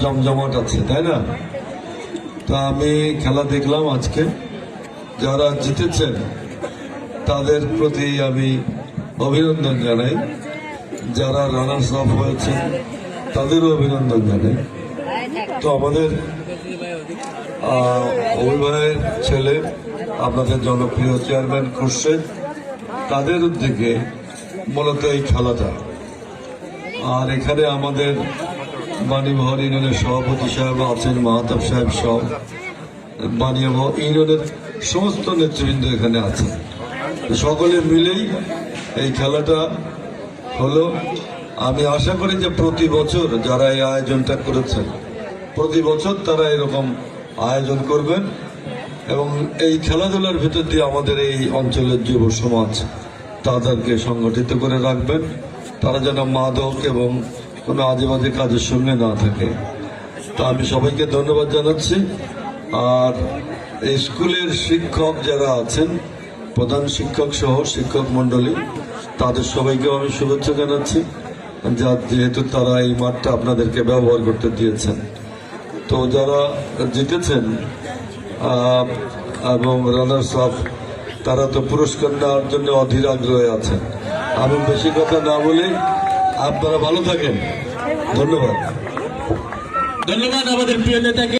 জমজমাট আছে তাই না? তা আমি খেলা দেখলাম আজকে। যারা জিতেছেন তাদের প্রতি আমি অভিনন্দন জানাই। যারা রানার্স আপ হয়েছেন তাদেরও অভিনন্দন জানাই। তো আমাদের আহ, অভিভাবকের ছেলে আপনাদের জনপ্রিয় চেয়ারম্যান খুরশেদ তাদের উদ্যোগে মূলত এই খেলাটা। আর এখানে আমাদের বাণীবহর ইউনিয়নের সভাপতি সাহেব, আছেন মাহাতাব সাহেব সহ। বাণীবহ ইউনিয়নের সমস্ত নেতৃবৃন্দ এখানে আছেন। সকলে মিলেই এই খেলাটা হলো। আমি আশা করি যে প্রতি বছর যারা এই আয়োজনটা করেছেন, প্রতি বছর তারা এরকম আয়োজন করবেন এবং এই খেলাধুলার ভিতর দিয়ে আমাদের এই অঞ্চলের যুব সমাজ তাদেরকে সংগঠিত করে রাখবেন। তারা যেন মাদক এবং কোনো আজে বাজে কাজের সঙ্গে না থাকে। তা আমি সবাইকে ধন্যবাদ জানাচ্ছি। আর স্কুলের শিক্ষক যারা আছেন, প্রধান শিক্ষক সহ শিক্ষক মণ্ডলী, তাদের সবাইকেও আমি শুভেচ্ছা জানাচ্ছি। যা যেহেতু তারা এই মাঠটা আপনাদেরকে ব্যবহার করতে দিয়েছেন। তো যারা জিতেছেন এবং রানার্স আপ তারা তো পুরস্কার নেওয়ার জন্য অধীর আগ্রহে আছেন। আমি বেশি কথা না বলে আপনারা ভালো থাকেন। ধন্যবাদ। ধন্যবাদ আমাদের প্রিয় নেতাকে।